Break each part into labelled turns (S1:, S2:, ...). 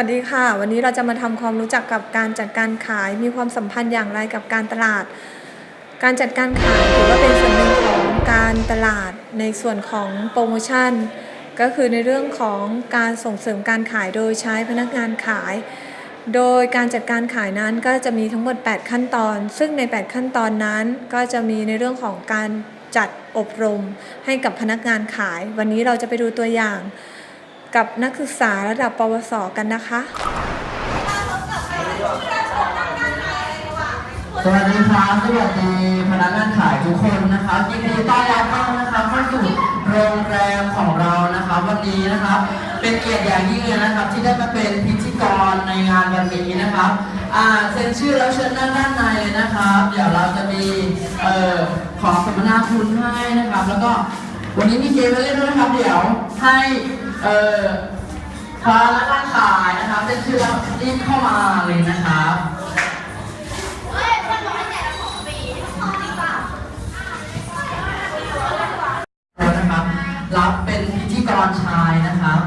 S1: วัสดีค่ะ วันนี้เราจะมาทำความรู้จักกับการจัดการขายมีความสัมพันธ์อย่างไรกับการตลาด การจัดการขายถือว่าเป็นส่วนหนึ่งของการตลาดในส่วนของโปรโมชั่น ก็คือในเรื่องของการส่งเสริมการขายโดยใช้พนักงานขาย โดยการจัดการขายนั้นก็จะมีทั้งหมด 8 ขั้นตอน ซึ่งใน 8 ขั้นตอนนั้น ก็จะมีในเรื่องของการจัดอบรมให้กับพนักงานขาย วันนี้เราจะไปดูตัวอย่าง กับนักศึกษาระดับปวสกันนะคะ
S2: สวัสดีครับสวัสดีพนักงานขายทุกคนนะครับยินดีต้อนรับมานะครับเข้าสู่โรงแรมของเรานะครับวันนี้นะครับเป็นเกียรติอย่างยิ่งเลยนะครับที่ได้มาเป็นพิธีกรในงานวันนี้นะครับอ่าเซ็นชื่อแล้วเชิญนั่งด้านในเลยนะครับเดี๋ยวเราจะมีเอ่อของสัมมนาคุณให้นะครับ แล้วก็วันนี้มีเกมมาเล่นด้วยนะครับ เดี๋ยวให้ เอ่อพนักงานขายนะครับเซ็นชื่อแล้วรีบเข้ามาเลยนะครับนะครับรับเป็นพิธีกรชายนะครับ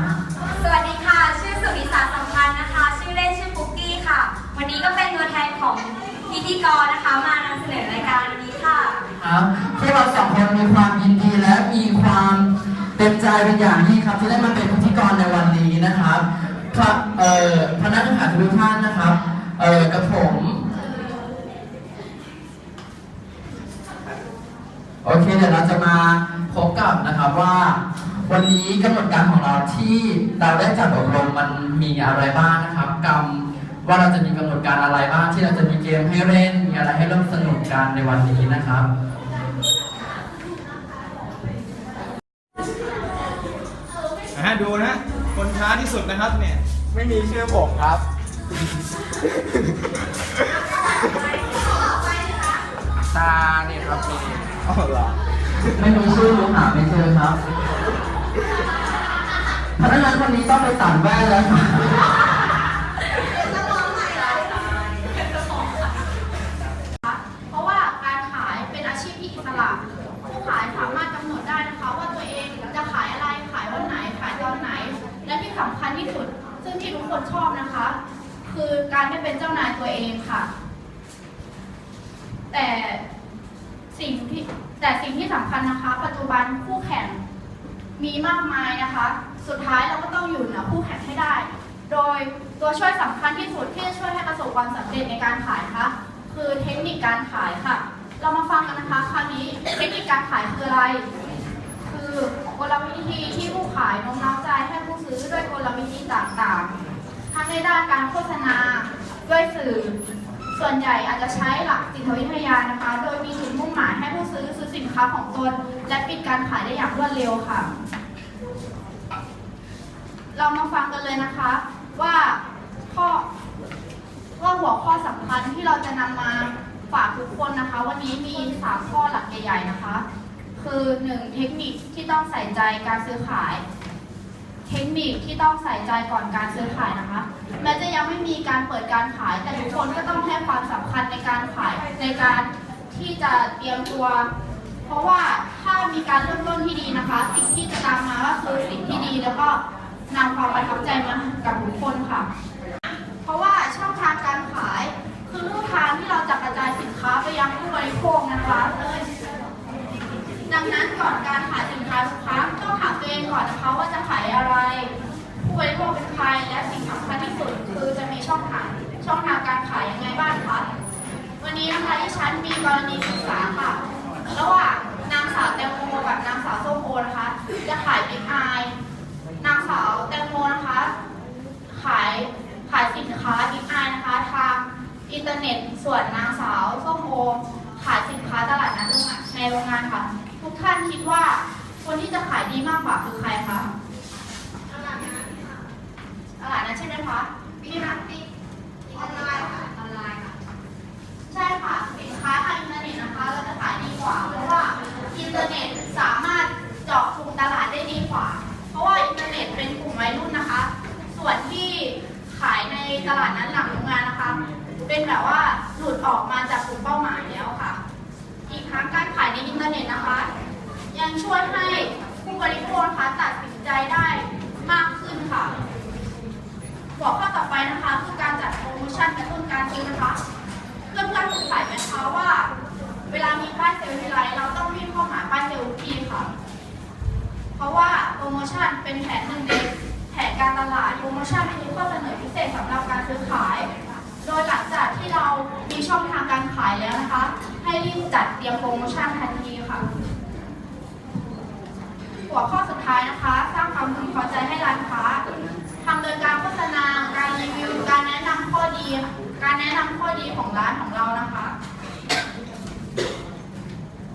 S3: สวัสดีค่ะ ชื่อสุริสาสัมพันธ์นะคะ ชื่อเล่นชื่อปุ๊กกี้ค่ะ วันนี้ก็เป็นตัวแทนของพิธีกรนะคะ มานำเสนอรายการวันนี้ค่ะ
S2: ครับพวกเราสองคนมีความยินดีและมีความ เต็มใจเป็นอย่างยิ่งครับที่ได้มาเป็นพิธีกรในวันนี้นะครับครับเอ่อพนักงานขายทุกท่านนะครับเอ่อกับผมโอเคเดี๋ยวเราจะมาพบกับนะครับว่า วันนี้กำหนดการของเราที่เราได้จัดอบรมมันมีอะไรบ้างนะครับกรรมว่าเราจะมีกำหนดการอะไรบ้างที่เราจะมีเกมให้เล่นมีอะไรให้ร่วมสนุกกันในวันนี้นะครับ
S4: ช้าที่สุดนะครับเนี่ย ไม่มีชื่อผมครับ ตาเนี่ยครับนี่อ๋อเหรอ
S2: ไม่มีชื่อรู้หาไม่เจอครับพนักงานคนนี้ต้องไปตัดแว่นแล้วครับ
S5: คือการไม่เป็นเจ้านายตัวเองค่ะ แต่สิ่งที่แต่สิ่งที่สำคัญนะคะ ปัจจุบันคู่แข่งมีมากมายนะคะ สุดท้ายเราก็ต้องอยู่เหนือคู่แข่งให้ได้ โดยตัวช่วยสำคัญที่สุดที่จะช่วยให้ประสบความสำเร็จในการขายคะคือเทคนิคการขายค่ะ เรามาฟังกันนะคะคราวนี้เทคนิคการขายคืออะไร คือกลวิธีที่ผู้ขายโน้มน้าวใจให้ผู้ซื้อด้วยกลวิธีต่างๆทั้ง ในด้านการโฆษณาด้วยสื่อ ส่วนใหญ่อาจจะใช้หลักจิตวิทยานะคะ โดยมีจุดมุ่งหมายให้ผู้ซื้อซื้อสินค้าของตน และปิดการขายได้อย่างรวดเร็วค่ะ เรามาฟังกันเลยนะคะ ว่าข้อว่าหัวข้อสำคัญที่เราจะนำมาฝากทุกคนนะคะ วันนี้มีสามข้อหลักใหญ่ๆนะคะ คือหนึ่งเทคนิคที่ต้องใส่ใจการซื้อขาย เทคนิคที่ต้องใส่ใจก่อนการซื้อขายนะคะ แม้จะยังไม่มีการเปิดการขาย แต่ทุกคนก็ต้องให้ความสำคัญในการขายในการที่จะเตรียมตัว เพราะว่าถ้ามีการเริ่มต้นที่ดีนะคะ สิ่งที่จะตามมาก็คือสิ่งที่ดีแล้วก็นำความประทับใจมากับทุกคนค่ะ เพราะว่าช่องทางการขายคือลู่ทางที่เราจะกระจายสินค้าไปยังผู้บริโภคนะคะดังนั้นก่อนการขายสินค้าทุกครั้ง เองก่อนนะคะว่าจะขายอะไร ผู้บริโภคเป็นใครและสิ่งสำคัญที่สุดคือจะมีช่องทางช่องทางการขายยังไงบ้างคะวันนี้นะคะที่ฉันมีกรณีศึกษาค่ะระหว่างนางสาวแตงโมกับนางสาวส้มโอนะคะจะขายบิ๊กไอนางสาวแตงโมนะคะขายขายสินค้าบิ๊กไอนะคะทางอินเทอร์เน็ตส่วนนางสาวส้มโอขายสินค้าตลาดนัดโรงงานในโรงงานค่ะ ทุกท่านคิดว่าคนที่จะขายดีมากกว่า โปรโมชั่นเป็นแผนหนึ่งในแผนการตลาดโปรโมชั่นคือข้อเสนอพิเศษสำหรับการซื้อขาย โดยหลังจากที่เรามีช่องทางการขายแล้วนะคะ ให้รีบจัดเตรียมโปรโมชั่นทันทีค่ะ หัวข้อสุดท้ายนะคะ สร้างความพึงพอใจให้ร้านค้าทำโดยการโฆษณา การรีวิว การแนะนำข้อดี การแนะนำข้อดีของร้านของเรานะคะ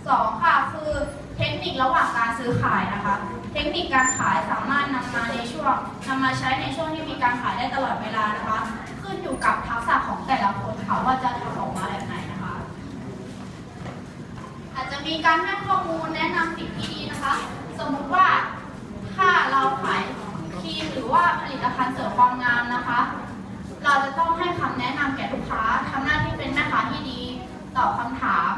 S5: สองค่ะ คือเทคนิคระหว่างการซื้อขายนะคะ เทคนิคการขายสามารถนำมาในช่วงนำมาใช้ในช่วงที่มีการขายได้ตลอดเวลานะคะ ขึ้นอยู่กับทักษะของแต่ละคนค่ะว่าจะทำออกมาแบบไหนนะคะ อาจจะมีการให้ข้อมูลแนะนำสิ่งที่ดีนะคะ สมมุติว่าถ้าเราขายครีมหรือว่าผลิตภัณฑ์เสริมความงามนะคะ เราจะต้องให้คำแนะนำแก่ลูกค้าทำหน้าที่เป็นแม่ค้าที่ดีตอบคำถาม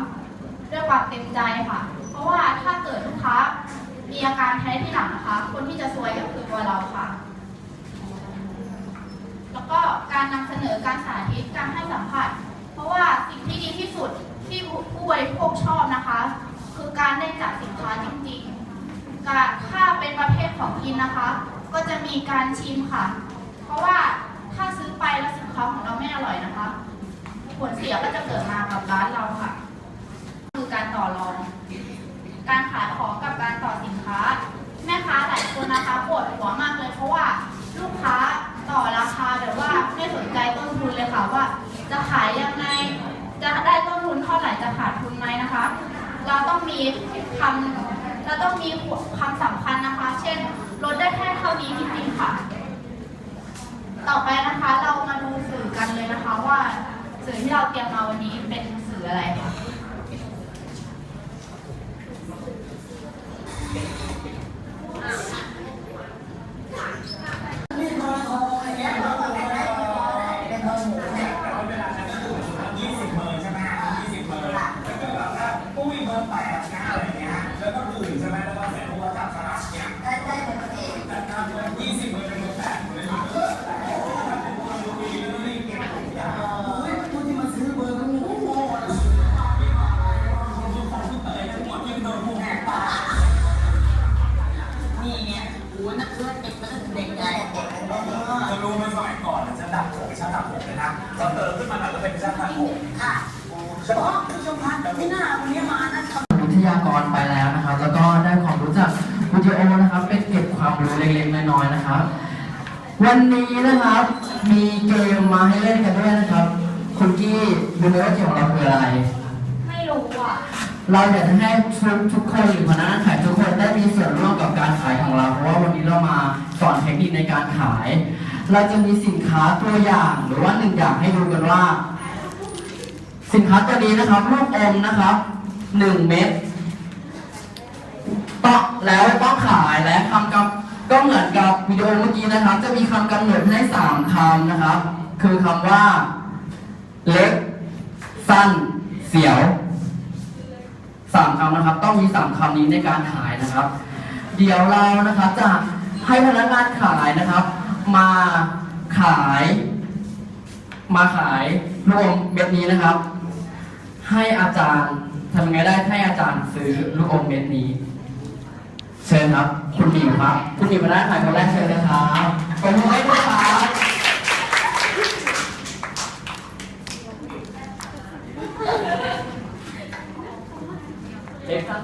S5: ด้วยความเต็มใจค่ะ เพราะว่าถ้าเกิดลูกค้า มีอาการแพ้ที่หลังนะคะ คนที่จะซวยก็คือตัวเราค่ะ แล้วก็การนำเสนอการสาธิตการให้สัมผัส เพราะว่าสิ่งที่ดีที่สุดที่ผู้บริโภคชอบนะคะ คือการได้จับสินค้าจริงๆการถ้าเป็นประเภทของกินนะคะ ก็จะมีการชิมค่ะ เพราะว่าถ้าซื้อไปแล้วสินค้าของเราไม่อร่อยนะคะ ผลเสียก็จะเกิดมากับร้านเราค่ะ คือการต่อรอง การขายของกับการต่อสินค้า แม่ค้าหลายคนนะคะปวดหัวมากเลย เพราะว่าลูกค้าต่อราคาแบบว่าไม่สนใจต้นทุนเลยค่ะว่า จะขายยังไงจะได้ต้นทุนเท่าไหร่จะขาดทุนไหมนะคะ เราต้องมีคำเราต้องมีคำสำคัญนะคะ เช่นลดได้แค่เท่านี้จริงๆค่ะ ต่อไปนะคะเรามาดูสื่อกันเลยนะคะว่าสื่อที่เราเตรียมมาวันนี้เป็นสื่ออะไรค่ะ
S6: วันนี้นะครับ มีเกม
S7: มา
S2: ให้เล่นกันด้วยนะครับ คุณกี้รู้ไหมว่าเกมของเราคืออะไร
S3: ไม่รู้อะ
S2: เราอยากจะให้ทุกทุกคนหรือพนักงานขายทุกคนได้มีส่วนร่วมกับการขายของเรา เพราะว่าวันนี้เรามาสอนเทคนิคในการขาย เราจะมีสินค้าตัวอย่างหรือว่าหนึ่งอย่างให้ดูกันว่า สินค้าตัวนี้นะครับลูกอมนะครับหนึ่งเม็ดต้องแล้วต้องขายและคำกับ ก็เหมือนกับวิดีโอเมื่อกี้นะครับ จะมีคำกำหนดให้สามคำนะครับ คือคำว่า เล็ก สั้น เสียวสามคำนะครับ ต้องมีสามคำนี้ในการขายนะครับ เดี๋ยวเรานะครับจะให้พนักงานขายนะครับ มาขาย มาขายรวมเม็ดนี้นะครับ ให้อาจารย์ทำยังไงได้ให้อาจารย์ซื้อลูกอมเม็ดนี้ เชิญครับ คุณหมิวครับ คุณหมิวมาได้ขายคนแรกเชิญเลยครับขอบคุณให้ด้วยครับเล็กครับ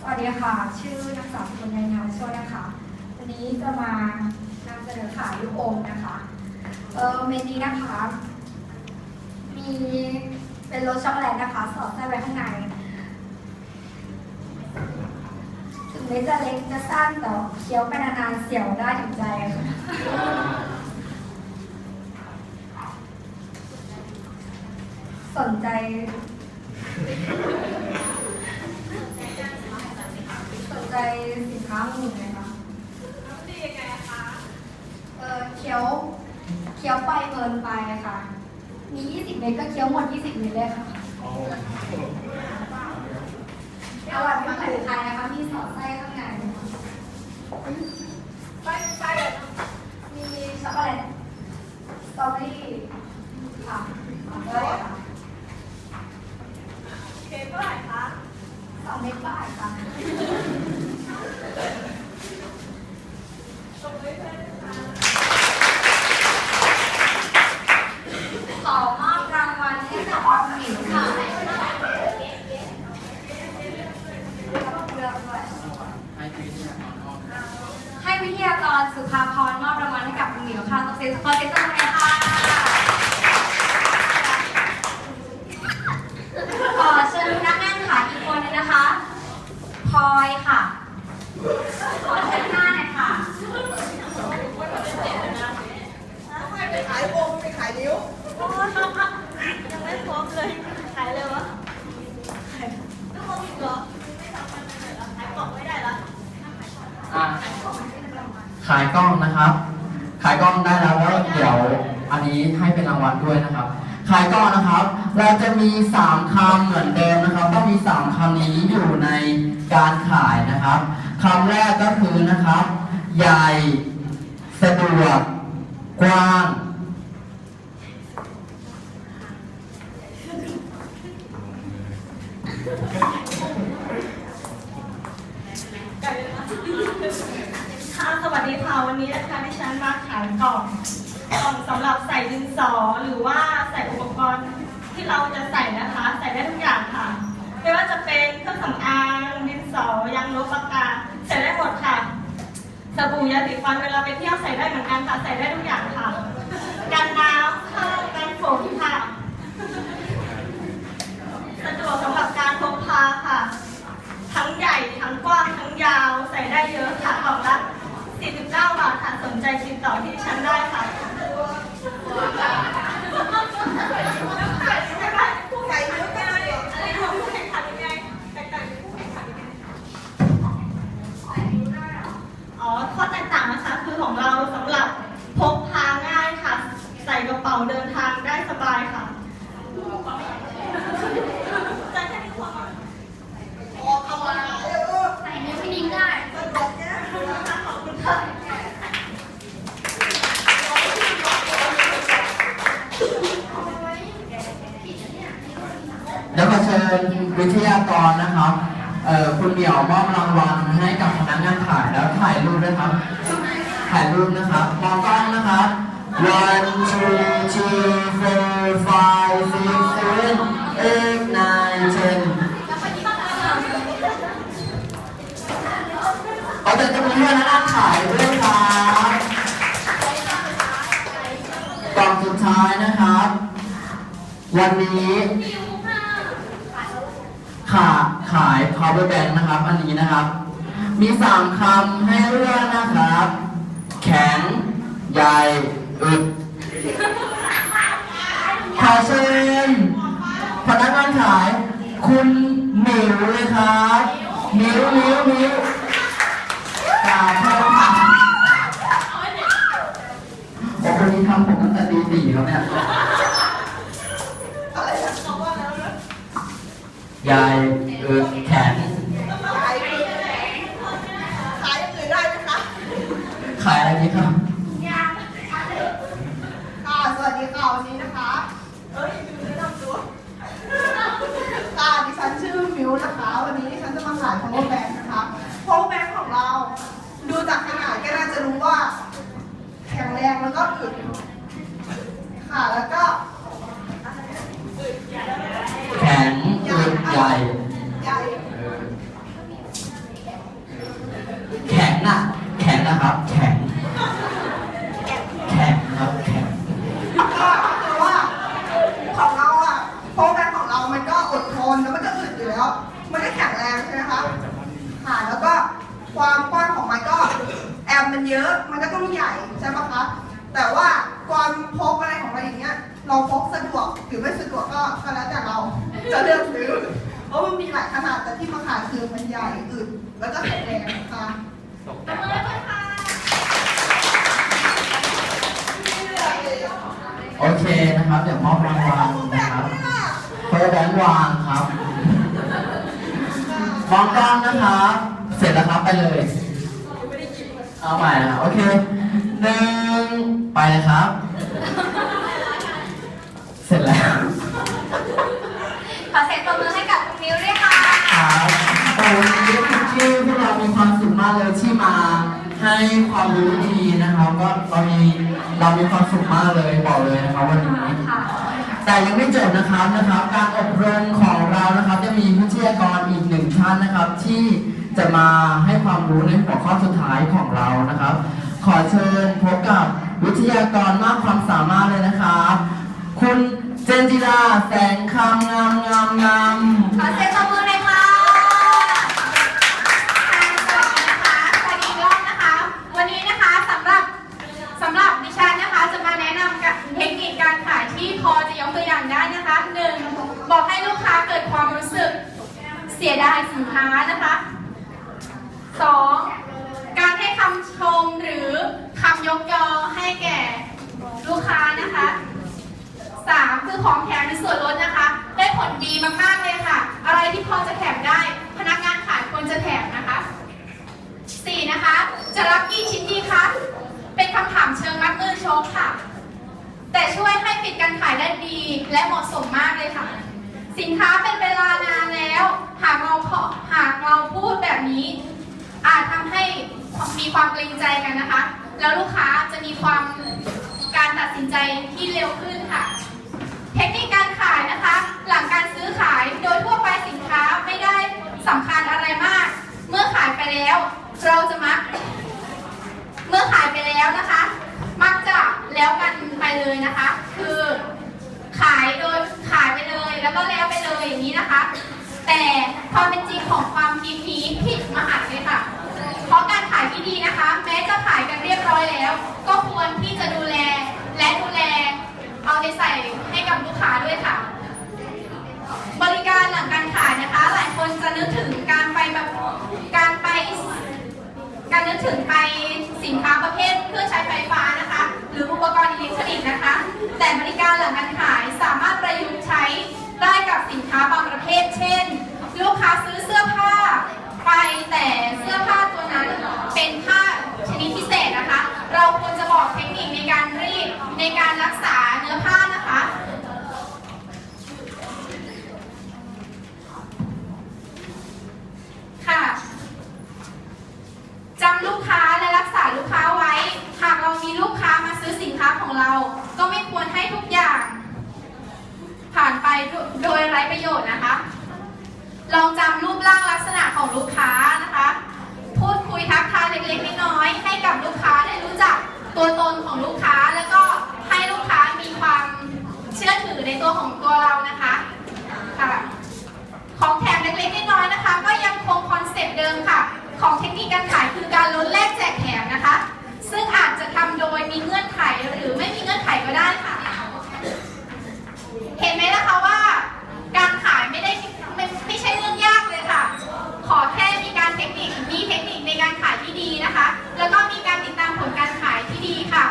S8: สวัสดีค่ะ ชื่อนางสาวคุณนายนามช่วยนะคะ วันนี้จะมานำเสนอขายลูกอมนะคะ เออเมนูนะคะ มีเป็นรสช็อกโกแลตนะคะ สอดไส้ไว้ข้างใน ถึงเม็ดจะเล็กจะสั้นแต่เคี้ยวไปนานๆเสียวได้ถึงใจค่ะ สนใจสนใจสินค้าองหนูไหมคะดียังไงคะเออเคี้ยวเคี้ยวไปเมินไปค่ะ มี 20 เม็ดก็เคี้ยวหมด 20 เม็ดเลยค่ะอร่อยมากเลยทานนะคะ มีสอดไส้ข้างในไส้ไส้มีช็อกโกแลตสตรอเบอรี่ค่ะได้ค่ะ ท่าไหร่คะสองเม็ดบาทค่ะ
S3: ขอมอบรางวัลให้กับคุณหมิวค่ะให้วิทยากรสุภาพรมอบรางวัลให้กับคุณหมิวค่ะต้องเซ็นขอเซ็นตัวเลยค่ะ ขอเชิญพนักงานขายอีกคนนึงนะคะพลอยค่ะ ขอเชิญหน้าหน่อยค่ะ
S2: อะขายกล้องนะครับ ขายกล้องได้แล้วแล้วเดี๋ยวอันนี้ให้เป็นรางวัลด้วยนะครับ ขายกล้องนะครับ เราจะมีสามคำเหมือนเดิมนะครับ ต้องมีสามคำนี้อยู่ในการขายนะครับคำแรกก็คือนะครับ ใหญ่ สะดวก กว้าง
S9: ค่ะ สวัสดีค่ะ วันนี้นะคะดิฉันมาขายกล่อง กล่องสำหรับใส่ดินสอหรือว่าใส่อุปกรณ์ที่เราจะใส่นะคะ ใส่ได้ทุกอย่างค่ะ ไม่ว่าจะเป็นเครื่องสำอางดินสอยางลบปากกาใส่ได้หมดค่ะสบู่ยาสีฟันเวลาไปเที่ยวใส่ได้เหมือนกันค่ะ ใส่ได้ทุกอย่างค่ะ กันน้ำค่ะกันฝนค่ะสะดวกสำหรับการพกพาค่ะ ทั้งใหญ่ ทั้งกว้าง ทั้งยาว ใส่ได้เยอะค่ะกล่องละ 49 บาทค่ะ สนใจติดต่อที่ฉันได้ค่ะผู้ใหญ่เยอะกันเลยอะไรของผู้แข่งขันยังไงแตกต่างจากผู้แข่งขันยังไงอ๋อ ข้อแตกต่างนะคะ คือของเราสำหรับพกพาง่ายค่ะ ใส่กระเป๋าเดินทางได้สบายค่ะใจแค่นี้พอ
S8: ใส่นิ้วไม่นิ้งได้
S2: แล้วก็เชิญวิทยากรนะครับเอ่อคุณเหมียวมอบรางวัลให้กับพนักงานขายแล้วถ่ายรูปด้วยครับ ถ่ายรูปนะครับมองกล้องนะครับ one two three four five six seven eight nine ten เอาแต่จะมีพนักงานขายด้วยครับกล่องสุดท้ายนะครับ วันนี้ ขาขาย power bank นะครับ อันนี้นะครับ มีสามคำให้เลือกนะครับ แข็ง ใหญ่อึดขอเชิญพนักงานขาย คุณหมิวเลยครับหมิวหมิวหมิวกราบขอบคุณครับโอ้คนนี้ทำผมตั้งแต่ตีสี่แล้วเนี่ยใหญ่อึดแข็ง
S9: ขายอย่างอื่นได้ไหมคะ
S2: ขายอะไรดีครับ
S9: ค่ะ สวัสดีค่ะวันนี้นะคะ เอ้ยดูแนะนำตัว ค่ะ ดิฉันชื่อมิวนะคะ วันนี้ดิฉันจะมาขาย power bank นะคะ power bank ของเรา ดูจากขนาดก็น่าจะรู้ว่า แข็งแรงแล้วก็อึดค่ะ แล้วก็
S2: แข็งอึดใหญ่
S9: ใหญ่
S2: แข็งน่ะ แข็งนะครับ แข็ง แข็งครับ แข็ง
S9: ก็คือว่าของเราอะโปรแกรมของเรา มันก็อดทนแล้วมันก็อึดอยู่แล้ว มันก็แข็งแรงใช่ไหมคะ ค่ะ แล้วก็ความกว้างของมันก็แอมมันเยอะ มันก็ต้องใหญ่ใช่ไหมคะ แต่ว่าความพกอะไรของเราอย่างเงี้ย เราพกสะดวกหรือไม่สะดวกก็ก็แล้วแต่เราจะเลือกซื้อ เพราะมันมีหลายขนาดแต่ที่มาขายคือมันใหญ่อึดแล้วก็แข็งแรงค่ะ
S5: ตบมือด้วยค่ะ
S9: ไม่เลือกเลย
S2: โอเคนะครับ เดี๋ยวมอบรางวัลนะครับเพื่อ แบงค์วางครับมองกล้องนะครับเสร็จแล้วครับไปเลย เอาใหม่นะครับโอเคหนึ่งไปเลยครับ เสร็จแล้ว
S3: ขอเสียงปรบมือให้กับคุณมิวด้วยค่ะ
S2: ครับโอ้วันนี้ทุกที่พวกเรามีความสุขมากเลยที่มาให้ความรู้ดีนะครับ ก็เรามีเรามีความสุขมากเลยบอกเลยนะครับวันนี้
S3: ค่ะ
S2: แต่ยังไม่จบนะครับนะครับ การอบรมของเรานะครับจะมีวิทยากรอีกหนึ่งท่านนะครับ ที่จะมาให้ความรู้ในหัวข้อสุดท้ายของเรานะครับ ขอเชิญพบกับวิทยากรมากความสามารถเลยนะครับ คุณเจนจิราแสงคำงามงามงาม
S3: ขอเสียงปรบมือหน่อยค่ะ
S10: สวัสดีอีกรอบนะคะ วันนี้นะคะสำหรับสำหรับดิฉันนะคะจะมาแนะนำกับเทคนิคการขายที่พอจะยกตัวอย่างได้นะคะหนึ่งบอกให้ลูกค้าเกิดความรู้สึกเสียดายสินค้านะคะสองการให้คำชมหรือคำยกยอให้แก่ลูกค้านะคะสามคือของแถมในส่วนลดนะคะ ได้ผลดีมากๆเลยค่ะ อะไรที่พอจะแถมได้ พนักงานขายควรจะแถมนะคะ สี่นะคะ จะรับกี่ชิ้นดีคะ เป็นคำถามเชิงมัดมือโชกค่ะ แต่ช่วยให้ปิดการขายได้ดีและเหมาะสมมากเลยค่ะ สินค้าเป็นเวลานานแล้ว หากเราพอหากเราพูดแบบนี้ อาจทำให้มีความเกรงใจกันนะคะ แล้วลูกค้าจะมีความการตัดสินใจที่เร็วขึ้นค่ะ เทคนิคการขายนะคะ หลังการซื้อขายโดยทั่วไปสินค้าไม่ได้สำคัญอะไรมาก เมื่อขายไปแล้ว เราจะมัก เมื่อขายไปแล้วนะคะ มักจะแล้วกันไปเลยนะคะ คือขายโดยขายไป แล้วก็แล้วไปเลยอย่างนี้นะคะ แต่ความเป็นจริงของความคิดนี้ผิดมหันต์เลยค่ะ เพราะการขายที่ดีนะคะ แม้จะขายกันเรียบร้อยแล้ว ก็ควรที่จะดูแลและดูแล เอาใจใส่ให้กับลูกค้าด้วยค่ะ บริการหลังการขายนะคะ หลายคนจะนึกถึงการไปแบบการไปการนึกถึงไปสินค้าประเภทเครื่องใช้ไฟฟ้านะคะ หรืออุปกรณ์อิเล็กทรอนิกส์นะคะ แต่บริการหลังการขายสามารถประยุกต์ใช้ ได้กับสินค้าบางประเภท เช่น ลูกค้าซื้อเสื้อผ้า ไปแต่เสื้อผ้าตัวนั้นเป็นผ้าชนิดพิเศษนะคะ เราควรจะบอกเทคนิคในการรีดในการรักษาเนื้อผ้านะคะค่ะจำลูกค้าและรักษาลูกค้าไว้ หากเรามีลูกค้ามาซื้อสินค้าของเรา ก็ไม่ควรให้ทุกอย่าง โดยไร้ประโยชน์นะคะ ลองจำรูปร่างลักษณะของลูกค้านะคะ พูดคุยทักทายเล็กๆน้อยๆให้กับลูกค้าได้รู้จักตัวตนของลูกค้าแล้วก็ให้ลูกค้ามีความเชื่อถือในตัวของตัวเรานะคะค่ะของแถมเล็กๆน้อยๆนะคะ ก็ยังคงคอนเซ็ปต์เดิมค่ะ ของเทคนิคการขายคือการลดแลกแจกแถมนะคะ ซึ่งอาจจะทำโดยมีเงื่อนไขหรือไม่มีเงื่อนไขก็ได้ค่ะ เห็นไหมนะคะว่า การขายไม่ได้ไม่ไม่ใช่เรื่องยากเลยค่ะ ขอแค่มีการเทคนิคมีเทคนิคในการขายที่ดีนะคะ แล้วก็มีการติดตามผลการขายที่ดีค่ะ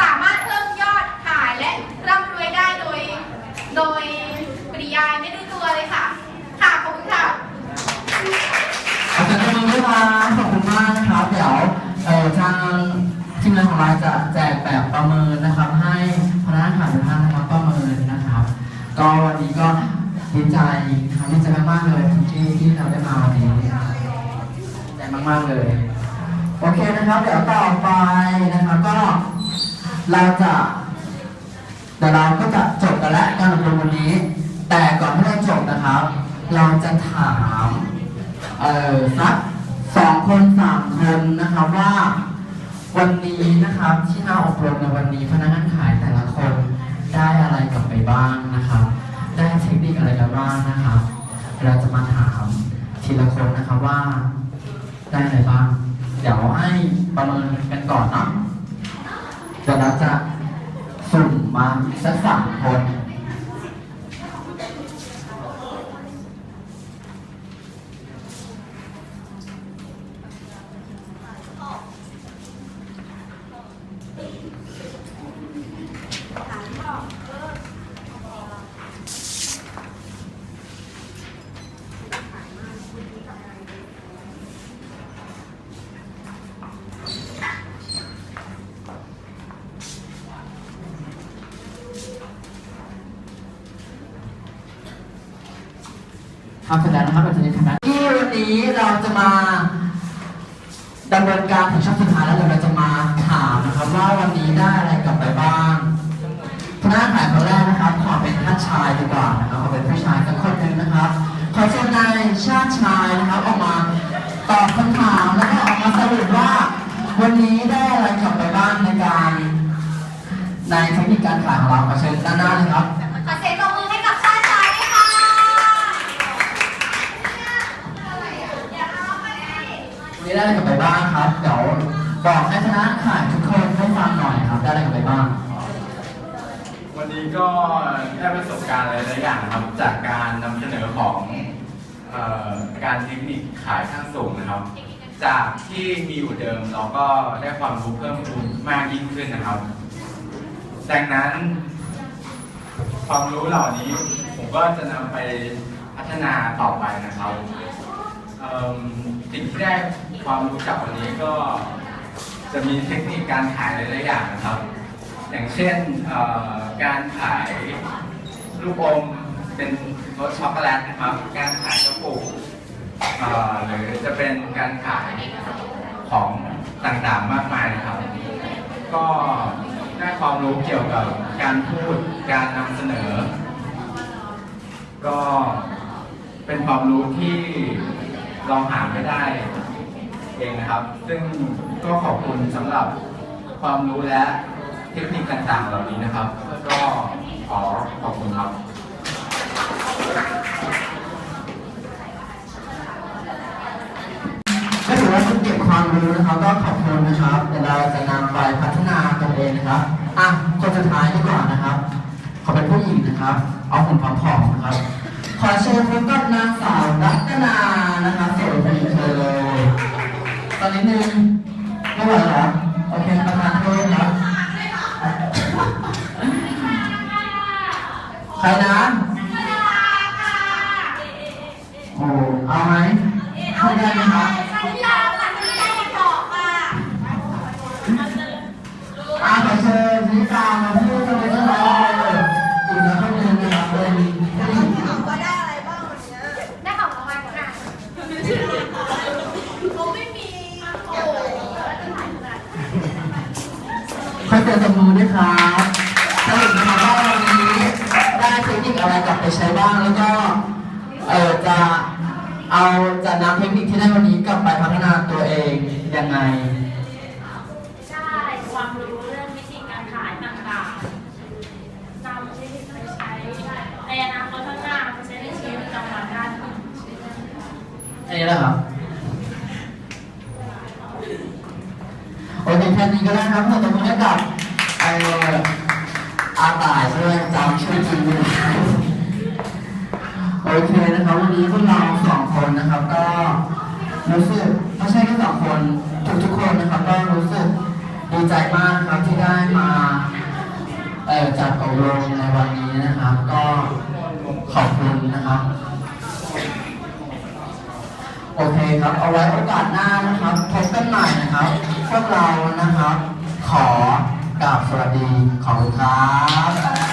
S10: สามารถเพิ่มยอดขายและร่ำรวยได้โดย โดยปริยายไม่รู้ตัวเลยค่ะ ค่ะขอบคุณค่ะ
S2: อาจารย์กำลังเวลาขอบคุณมากนะครับเดี๋ยวเอ่อทางทีมงานของเราจะแจกแบบประเมินนะครับให้ ก็วันนี้ก็ดีใจครับดีใจมากๆเลยที่ที่เราได้มาวันนี้ดีใจมากๆเลย โอเคนะครับ เดี๋ยวต่อไปนะครับก็เราจะเดี๋ยวเราก็จะจบกันแล้วการอบรมวันนี้ แต่ก่อนที่เราจบนะครับ เราจะถามเอ่อสักสองคนสามคนนะครับว่าวันนี้นะครับที่มาอบรมในวันนี้พนักงานขายแต่ละคน ได้อะไรกลับไปบ้างนะครับ ได้เทคนิคอะไรกันบ้างนะครับ เราจะมาถามทีละคนนะครับว่า ได้อะไรบ้าง เดี๋ยวให้ประเมินกันก่อนนะเดี๋ยวเราจะสุ่มมาสักสามคน ครับเสร็จแล้วนะครับเราจะมีคณะที่วันนี้เราจะมาดำเนินการถึงช่วงสุดท้ายแล้วเราจะมาถามนะครับ ว่าวันนี้ได้อะไรกลับไปบ้างคณะถ่ายคนแรกนะครับ ขอเป็นท่านชายดีกว่านะครับขอเป็นผู้ชายสักคนหนึ่งนะครับ ขอเชิญนายชาติชายนะครับออกมาตอบคำถามแล้วก็ออกมาสรุปว่า วันนี้ได้อะไรกลับไปบ้างในการในเทคนิคการขายของเราขอเชิญด้านหน้าเลยครับ ได้อะไรกลับไปบ้างครับ เดี๋ยวบอกให้คณะขายทุกคนให้ฟังหน่อยครับ ได้อะไรกลับไปบ้าง
S4: วันนี้ก็ได้ประสบการณ์หลายๆอย่างนะครับ จากการนำเสนอของเอ่อการเทคนิคขายขั้นสูงนะครับ จากที่มีอยู่เดิมเราก็ได้ความรู้เพิ่มพูนมากยิ่งขึ้นนะครับ ดังนั้น ความรู้เหล่านี้ผมก็จะนำไปพัฒนาต่อไปนะครับเอิ่มสิ่งที่ได้ ความรู้จากวันนี้ก็จะมีเทคนิคการขายหลายๆอย่างนะครับ อย่างเช่นการขายลูกอมเป็นรสช็อกโกแลตนะครับ การขายกระปุกหรือจะเป็นการขายของต่างๆมากมายนะครับ ก็ได้ความรู้เกี่ยวกับการพูดการนำเสนอ ก็เป็นความรู้ที่เราหาไม่ได้ เองนะครับ ซึ่งก็ขอบคุณสำหรับความรู้และเทคนิคต่างๆ เหล่านี้นะครับ ก็ขอขอบคุณครับ
S2: ก็ถือว่าคุณเก็บความรู้นะครับก็ขอบคุณนะครับเดี๋ยวเราจะนำไปพัฒนาตัวเองนะครับอะคนสุดท้ายดีกว่านะครับขอเป็นผู้หญิงนะครับ เอาหุ่นผอมๆนะครับ ขอเชิญพบกับนางสาวรัตนานะครับสวยผู้หญิงเธอเลย ตอนนี้นึงไม่ไหวเหรอโอเคประธานโทษครับใครนะโอ้เอาไหมเข้าได้ไหมครับ อาขอเชิญนิตามาพูดกันเลยนะครับอีกสักคนหนึ่งนะครับเป็นผู้หญิง
S9: ว่าได้อะไรบ้างวันเนี้ย
S3: ได้ของรางวัลค่ะ
S9: เขาไม่มีโอ้
S2: ขอเชิญตบมือด้วยครับสรุปนะครับว่าวันนี้ได้เทคนิคอะไรกลับไปใช้บ้างแล้วก็เออจะเอาจะนำเทคนิคที่ได้วันนี้กลับไปพัฒนาตัวเองยังไง
S10: ใช่ ความรู้เรื่องวิธีการขายต่างๆนำที่ไปใช้ในอนาคตข้างหน้าไปใช้ในชีวิตประจำวันได้ค่ะ
S2: อั นี้แหละครับโอเคแค่นี้ก็ได้ครับเราจะมาให้กับเอ่อาตายใช่ไหมจำชื่อจริงไม่ได้โอเคนะครับวันนี้พวกเราสองคนนะครับก็รู้สึกไม่ใช่แค่สองคนทุกทุกคนนะครับก็รู้สึกดีใจมากนะครับที่ได้มาเอ่อจัดอบรมในวันนี้นะครับ ก็ขอบคุณนะครับ โอเคครับ เอาไว้โอกาสหน้านะครับพบกันใหม่นะครับ พวกเรานะครับ ขอกราบสวัสดีขอบคุณครับ